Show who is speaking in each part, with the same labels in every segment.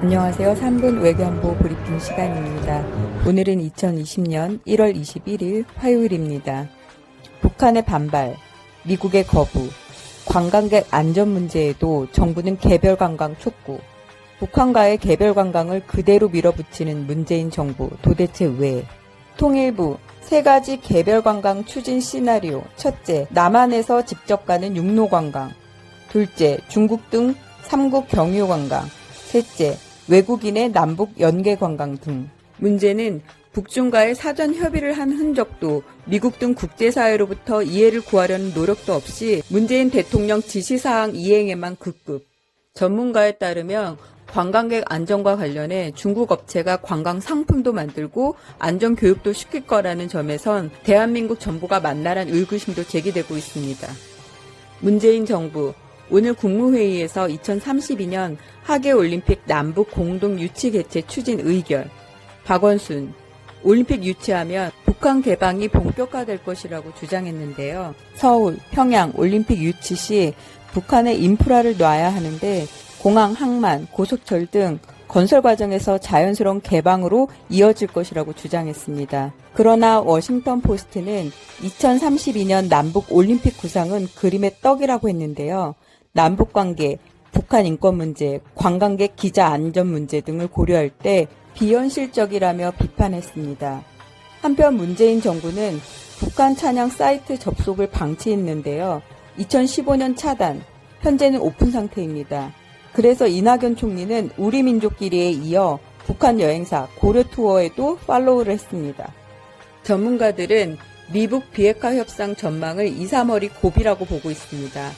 Speaker 1: 안녕하세요. 3분 외교안보 브리핑 시간입니다. 오늘은 2020년 1월 21일 화요일입니다. 북한의 반발, 미국의 거부, 관광객 안전 문제에도 정부는 개별 관광 촉구, 북한과의 개별 관광을 그대로 밀어붙이는 문재인 정부 도대체 왜? 통일부 세 가지 개별 관광 추진 시나리오. 첫째, 남한에서 직접 가는 육로 관광. 둘째, 중국 등 3국 경유 관광. 셋째, 외국인의 남북 연계 관광 등. 문제는 북중과의 사전 협의를 한 흔적도 미국 등 국제사회로부터 이해를 구하려는 노력도 없이 문재인 대통령 지시사항 이행에만 급급. 전문가에 따르면 관광객 안전과 관련해 중국 업체가 관광 상품도 만들고 안전 교육도 시킬 거라는 점에선 대한민국 정부가 만나란 의구심도 제기되고 있습니다. 문재인 정부 오늘 국무회의에서 2032년 하계올림픽 남북 공동 유치 개최 추진 의결 박원순 올림픽 유치하면 북한 개방이 본격화될 것이라고 주장했는데요. 서울, 평양 올림픽 유치 시 북한의 인프라를 놔야 하는데 공항, 항만, 고속철 등 건설 과정에서 자연스러운 개방으로 이어질 것이라고 주장했습니다. 그러나 워싱턴 포스트는 2032년 남북 올림픽 구상은 그림의 떡이라고 했는데요. 남북 관계, 북한 인권 문제, 관광객 기자 안전 문제 등을 고려할 때 비현실적이라며 비판했습니다. 한편 문재인 정부는 북한 찬양 사이트 접속을 방치했는데요. 2015년 차단, 현재는 오픈 상태입니다. 그래서 이낙연 총리는 우리 민족끼리에 이어 북한 여행사 고려 투어에도 팔로우를 했습니다. 전문가들은 미북 비핵화 협상 전망을 2, 3월이 고비라고 보고 있습니다.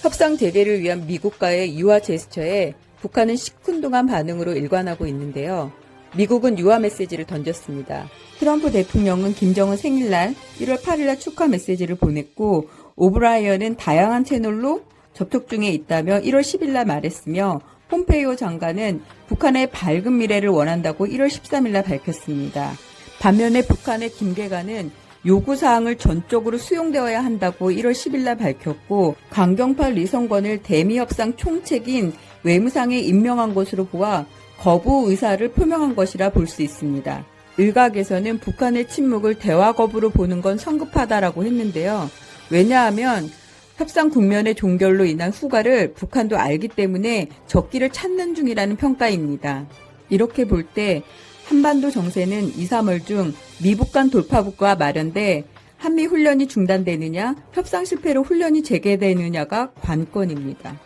Speaker 1: 협상 재개를 위한 미국과의 유화 제스처에 북한은 시큰둥한 반응으로 일관하고 있는데요. 미국은 유화 메시지를 던졌습니다. 트럼프 대통령은 김정은 생일날 1월 8일날 축하 메시지를 보냈고 오브라이언은 다양한 채널로 접촉 중에 있다며 1월 10일날 말했으며 폼페이오 장관은 북한의 밝은 미래를 원한다고 1월 13일날 밝혔습니다. 반면에 북한의 김계관은 요구사항을 전적으로 수용되어야 한다고 1월 10일 날 밝혔고 강경파 리성권을 대미협상 총책인 외무상에 임명한 것으로 보아 거부 의사를 표명한 것이라 볼 수 있습니다. 일각에서는 북한의 침묵을 대화 거부로 보는 건 성급하다라고 했는데요. 왜냐하면 협상 국면의 종결로 인한 후과를 북한도 알기 때문에 적기를 찾는 중이라는 평가입니다. 이렇게 볼 때 한반도 정세는 2, 3월 중 미북 간 돌파구가 마련돼 한미 훈련이 중단되느냐, 협상 실패로 훈련이 재개되느냐가 관건입니다.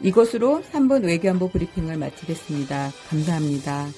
Speaker 1: 이것으로 3번 외교안보 브리핑을 마치겠습니다. 감사합니다.